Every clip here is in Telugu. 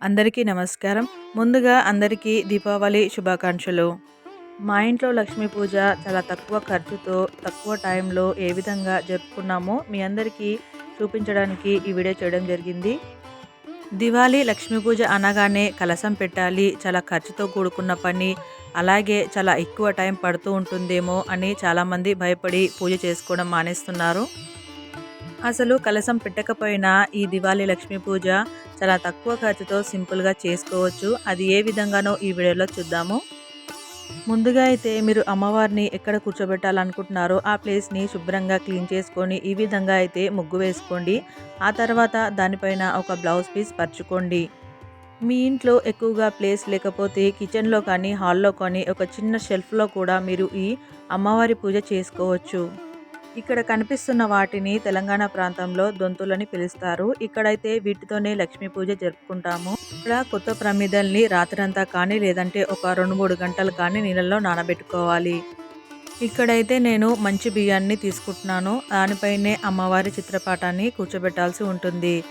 అందరికీ నమస్కారం. ముందుగా అందరికీ దీపావళి శుభాకాంక్షలు. మా ఇంట్లో లక్ష్మీ పూజ చాలా తక్కువ ఖర్చుతో తక్కువ టైంలో ఏ విధంగా జరుపుకున్నామో మీ అందరికీ చూపించడానికి ఈ వీడియో చేయడం జరిగింది. దివాళీ లక్ష్మీ పూజ అనగానే కలసం పెట్టాలి చాలా ఖర్చుతో కూడుకున్న పని అలాగే చాలా ఎక్కువ టైం పడుతూ ఉంటుందేమో అని చాలామంది భయపడి పూజ చేసుకోవడం మానేస్తున్నారు. అసలు కలసం పెట్టకపోయినా ఈ దివాళీ లక్ష్మీ పూజ చాలా తక్కువ ఖర్చుతో సింపుల్గా చేసుకోవచ్చు. అది ఏ విధంగానో ఈ వీడియోలో చూద్దాము. ముందుగా అయితే మీరు అమ్మవారిని ఎక్కడ కూర్చోబెట్టాలనుకుంటున్నారో ఆ ప్లేస్ని శుభ్రంగా క్లీన్ చేసుకొని ఈ విధంగా అయితే ముగ్గు వేసుకోండి. ఆ తర్వాత దానిపైన ఒక బ్లౌజ్ పీస్ పరుచుకోండి. మీ ఇంట్లో ఎక్కువగా ప్లేస్ లేకపోతే కిచెన్లో కానీ హాల్లో కానీ ఒక చిన్న షెల్ఫ్లో కూడా మీరు ఈ అమ్మవారి పూజ చేసుకోవచ్చు. ఇక్కడ కనిపిస్తున్న వాటిని తెలంగాణ ప్రాంతంలో దొంతులని పిలుస్తారు. ఇక్కడైతే వీటితోనే లక్ష్మీ పూజ జరుపుకుంటాము. ఇక్కడ కొత్త ప్రమిదల్ని రాత్రంతా కానీ లేదంటే ఒక రెండు మూడు గంటలు కానీ నీళ్ళల్లో నానబెట్టుకోవాలి. ఇక్కడైతే నేను మంచి బియ్యాన్ని తీసుకుంటున్నాను. దానిపైనే అమ్మవారి చిత్రపటాన్ని కూర్చోబెట్టాల్సి ఉంటుంది.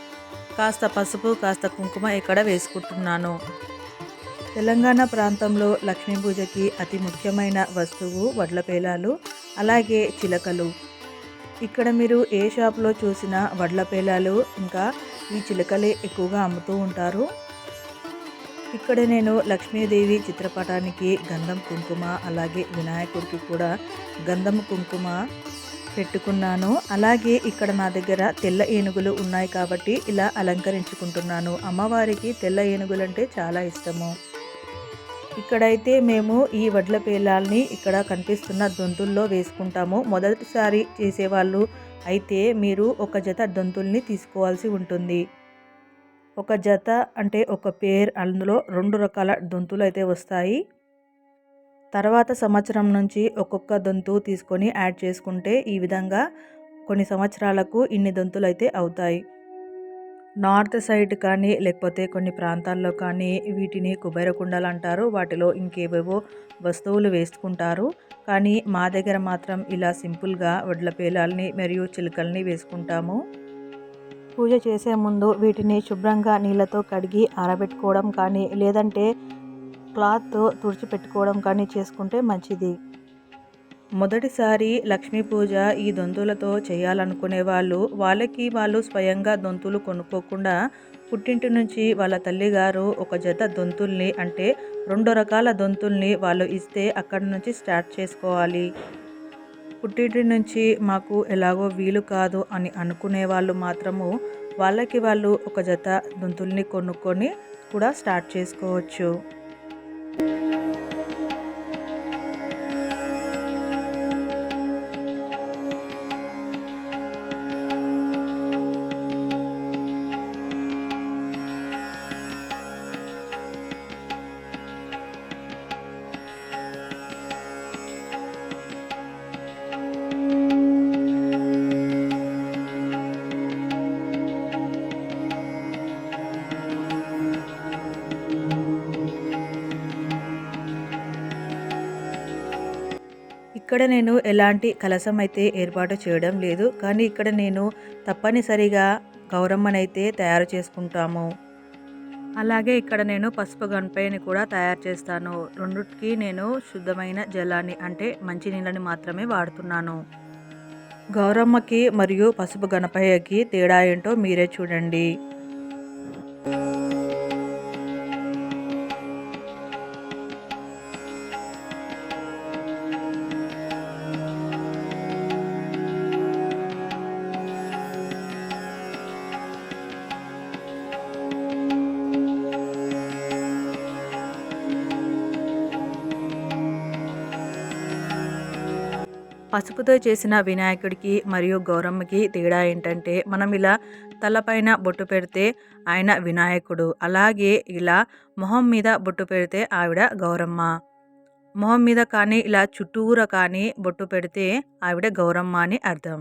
కాస్త పసుపు కాస్త కుంకుమ ఇక్కడ వేసుకుంటున్నాను. తెలంగాణ ప్రాంతంలో లక్ష్మీ పూజకి అతి ముఖ్యమైన వస్తువు వడ్ల పేలాలు అలాగే చిలకలు. ఇక్కడ మీరు ఏ షాప్లో చూసినా వడ్ల పేలాలు ఇంకా ఈ చిలకలే ఎక్కువగా అమ్ముతూ ఉంటారు. ఇక్కడ నేను లక్ష్మీదేవి చిత్రపటానికి గంధం కుంకుమ అలాగే వినాయకుడికి కూడా గంధం కుంకుమ పెట్టుకున్నాను. అలాగే ఇక్కడ నా దగ్గర తెల్ల ఏనుగులు ఉన్నాయి కాబట్టి ఇలా అలంకరించుకుంటున్నాను. అమ్మవారికి తెల్ల ఏనుగులు అంటే చాలా ఇష్టము. ఇక్కడైతే మేము ఈ వడ్ల పేలాల్ని ఇక్కడ కనిపిస్తున్న దొంతుల్లో వేసుకుంటాము. మొదటిసారి చేసేవాళ్ళు అయితే మీరు ఒక జత దొంతుల్ని తీసుకోవాల్సి ఉంటుంది. ఒక జత అంటే ఒక పేర్ అందులో రెండు రకాల దొంతులు అయితే వస్తాయి. తర్వాత సంవత్సరం నుంచి ఒక్కొక్క దొంతు తీసుకొని యాడ్ చేసుకుంటే ఈ విధంగా కొన్ని సంవత్సరాలకు ఇన్ని దొంతులు అయితే అవుతాయి. నార్త్ సైడ్ కానీ లేకపోతే కొన్ని ప్రాంతాల్లో కానీ వీటిని కుబేర కుండలు అంటారు వాటిలో ఇంకేవేవో వస్తువులు వేసుకుంటారు. కానీ మా దగ్గర మాత్రం ఇలా సింపుల్గా వడ్ల పేలాల్ని మరియు చిలుకల్ని వేసుకుంటాము. పూజ చేసే ముందు వీటిని శుభ్రంగా నీళ్ళతో కడిగి ఆరబెట్టుకోవడం కానీ లేదంటే క్లాత్తో తుడిచిపెట్టుకోవడం కానీ చేసుకుంటే మంచిది. మొదటిసారి లక్ష్మీ పూజ ఈ దొంతులతో చేయాలనుకునే వాళ్ళు వాళ్ళకి వాళ్ళు స్వయంగా దొంతులు కొనుక్కోకుండా పుట్టింటి నుంచి వాళ్ళ తల్లిగారు ఒక జత దొంతుల్ని అంటే రెండు రకాల దొంతుల్ని వాళ్ళు ఇస్తే అక్కడి నుంచి స్టార్ట్ చేసుకోవాలి. పుట్టింటి నుంచి మాకు ఎలాగో వీలు కాదు అని అనుకునే వాళ్ళు మాత్రము వాళ్ళకి వాళ్ళు ఒక జత దొంతుల్ని కొనుక్కొని కూడా స్టార్ట్ చేసుకోవచ్చు. ఇక్కడ నేను ఎలాంటి కలసం అయితే ఏర్పాటు చేయడం లేదు కానీ ఇక్కడ నేను తప్పనిసరిగా గౌరమ్మనైతే తయారు చేసుకుంటాము. అలాగే ఇక్కడ నేను పసుపు గణపయ్యని కూడా తయారు చేస్తాను. రెండుకి నేను శుద్ధమైన జలాన్ని అంటే మంచి నీళ్ళని మాత్రమే వాడుతున్నాను. గౌరమ్మకి మరియు పసుపు గణపయ్యకి తేడా ఏంటో మీరే చూడండి. పసుపుతో చేసిన వినాయకుడికి మరియు గౌరమ్మకి తేడా ఏంటంటే మనం ఇలా తలపైన బొట్టు పెడితే ఆయన వినాయకుడు. అలాగే ఇలా మొహం మీద బొట్టు పెడితే ఆవిడ గౌరమ్మ. మొహం మీద కానీ ఇలా చుట్టూర కానీ బొట్టు పెడితే ఆవిడ గౌరమ్మ అని అర్థం.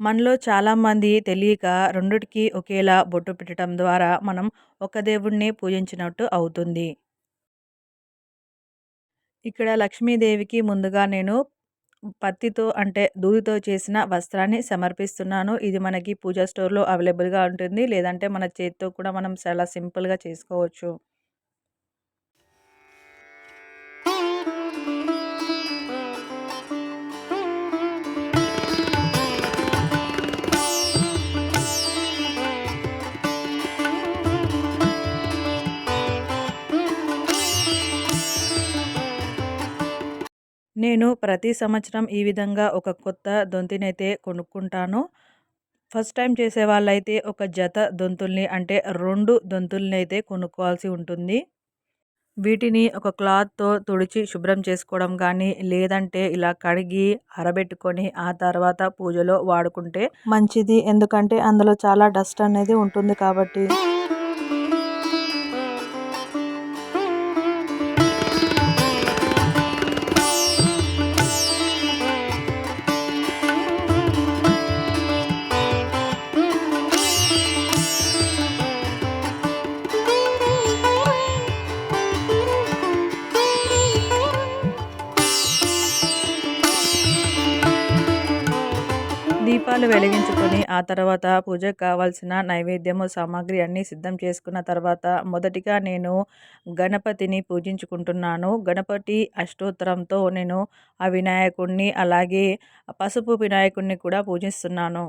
మనలో చాలామంది తెలియక రెండిటికి ఒకేలా బొట్టు పెట్టడం ద్వారా మనం ఒక దేవుడిని పూజించినట్టు అవుతుంది. ఇక్కడ లక్ష్మీదేవికి ముందుగా నేను పత్తితో అంటే దూదితో చేసిన వస్త్రాన్ని సమర్పిస్తున్నాను. ఇది మనకి పూజా స్టోర్లో అవైలబుల్గా ఉంటుంది. లేదంటే మన చేతితో కూడా మనం చాలా సింపుల్గా చేసుకోవచ్చు. నేను ప్రతి సంవత్సరం ఈ విధంగా ఒక కొత్త దొంతినైతే కొనుక్కుంటాను. ఫస్ట్ టైం చేసే వాళ్ళైతే ఒక జత దొంతుల్ని అంటే రెండు దొంతుల్ని అయితే కొనుక్కోవాల్సి ఉంటుంది. వీటిని ఒక క్లాత్తో తుడిచి శుభ్రం చేసుకోవడం కానీ లేదంటే ఇలా కడిగి ఆరబెట్టుకొని ఆ తర్వాత పూజలో వాడుకుంటే మంచిది. ఎందుకంటే అందులో చాలా డస్ట్ అనేది ఉంటుంది కాబట్టి. దీపాలు వెలిగించుకొని ఆ తర్వాత పూజకు కావాల్సిన నైవేద్యము సామాగ్రి అన్నీ సిద్ధం చేసుకున్న తర్వాత మొదటిగా నేను గణపతిని పూజించుకుంటున్నాను. గణపతి అష్టోత్తరంతో నేను ఆ వినాయకుడిని అలాగే పసుపు వినాయకుడిని కూడా పూజిస్తున్నాను.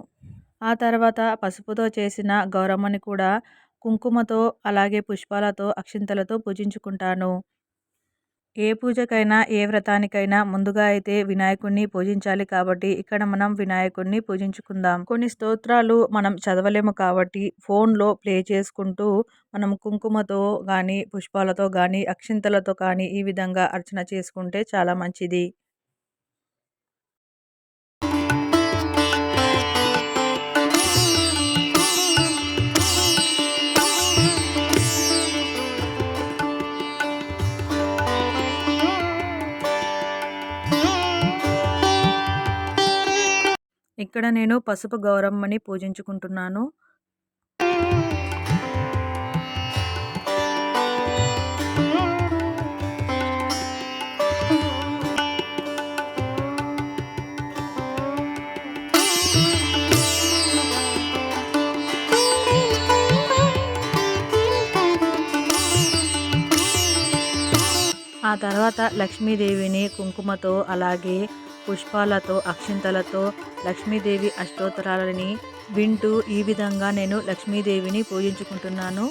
ఆ తర్వాత పసుపుతో చేసిన గౌరమ్మని కూడా కుంకుమతో అలాగే పుష్పాలతో అక్షింతలతో పూజించుకుంటాను. ఏ పూజకైనా ఏ వ్రతానికైనా ముందుగా అయితే వినాయకుడిని పూజించాలి కాబట్టి ఇక్కడ మనం వినాయకుడిని పూజించుకుందాం. కొన్ని స్తోత్రాలు మనం చదవలేము కాబట్టి ఫోన్లో ప్లే చేసుకుంటూ మనం కుంకుమతో కానీ పుష్పాలతో కానీ అక్షింతలతో కానీ ఈ విధంగా అర్చన చేసుకుంటే చాలా మంచిది. ఇక్కడ నేను పసుపు గౌరమ్మని పూజించుకుంటున్నాను. ఆ తర్వాత లక్ష్మీదేవిని కుంకుమతో అలాగే పుష్పాలతో అక్షింతలతో లక్ష్మీదేవి అష్టోత్తరాలని వింటూ ఈ విధంగా నేను లక్ష్మీదేవిని పూజించుకుంటున్నాను.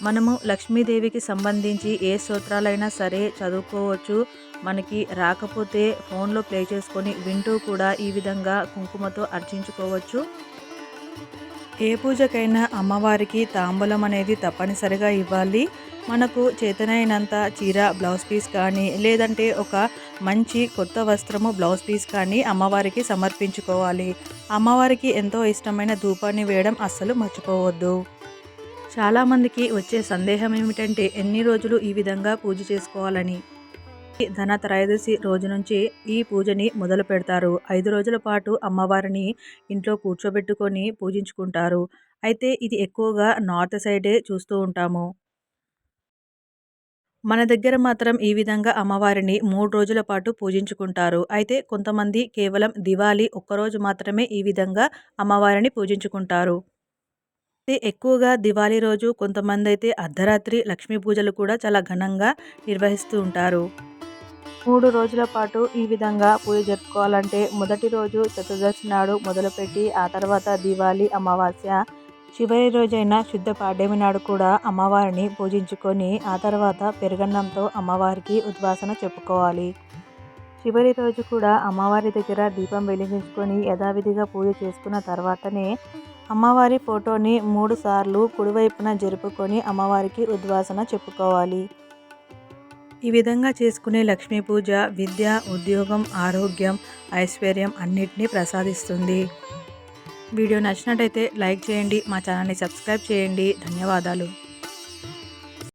మనము లక్ష్మీదేవికి సంబంధించి ఏ స్తోత్రాలైనా సరే చదువుకోవచ్చు. మనకి రాకపోతే ఫోన్లో ప్లే చేసుకొని వింటూ కూడా ఈ విధంగా కుంకుమతో అర్చించుకోవచ్చు. ఏ పూజకైనా అమ్మవారికి తాంబూలం అనేది తప్పనిసరిగా ఇవ్వాలి. మనకు చేతనైనంత చీర బ్లౌజ్ పీస్ కానీ లేదంటే ఒక మంచి కొత్త వస్త్రము బ్లౌజ్ పీస్ కానీ అమ్మవారికి సమర్పించుకోవాలి. అమ్మవారికి ఎంతో ఇష్టమైన ధూపాన్ని వేయడం అస్సలు మర్చిపోవద్దు. చాలామందికి వచ్చే సందేహం ఏమిటంటే ఎన్ని రోజులు ఈ విధంగా పూజ చేసుకోవాలని? ధన త్రయోదశి రోజు నుంచి ఈ పూజని మొదలు పెడతారు. ఐదు రోజుల పాటు అమ్మవారిని ఇంట్లో కూర్చోబెట్టుకొని పూజించుకుంటారు. అయితే ఇది ఎక్కువగా నార్త్ సైడే చూస్తూ ఉంటాము. మన దగ్గర మాత్రం ఈ విధంగా అమ్మవారిని మూడు రోజుల పాటు పూజించుకుంటారు. అయితే కొంతమంది కేవలం దివాళీ ఒక్కరోజు మాత్రమే ఈ విధంగా అమ్మవారిని పూజించుకుంటారు. ఎక్కువగా దివాళీ రోజు కొంతమంది అయితే అర్ధరాత్రి లక్ష్మీ పూజలు కూడా చాలా ఘనంగా నిర్వహిస్తూ ఉంటారు. మూడు రోజుల పాటు ఈ విధంగా పూజ జరుపుకోవాలంటే మొదటి రోజు చతుర్దశి నాడు మొదలుపెట్టి ఆ తర్వాత దివాళీ అమావాస్య చివరి రోజైన శుద్ధ పాడ్యమి నాడు కూడా అమ్మవారిని పూజించుకొని ఆ తర్వాత పెరుగన్నంతో అమ్మవారికి ఉద్వాసన చెప్పుకోవాలి. చివరి రోజు కూడా అమ్మవారి దగ్గర దీపం వెలిగించుకొని యథావిధిగా పూజ చేసుకున్న తర్వాతనే అమ్మవారి ఫోటోని మూడు సార్లు కుడివైపున జరుపుకొని అమ్మవారికి ఉద్వాసన చెప్పుకోవాలి. ఈ విధంగా చేసుకునే లక్ష్మీ పూజ విద్య ఉద్యోగం ఆరోగ్యం ఐశ్వర్యం అన్నిటినీ ప్రసాదిస్తుంది. వీడియో నచ్చినట్టయితే లైక్ చేయండి మా ఛానల్ని సబ్స్క్రైబ్ చేయండి. ధన్యవాదాలు.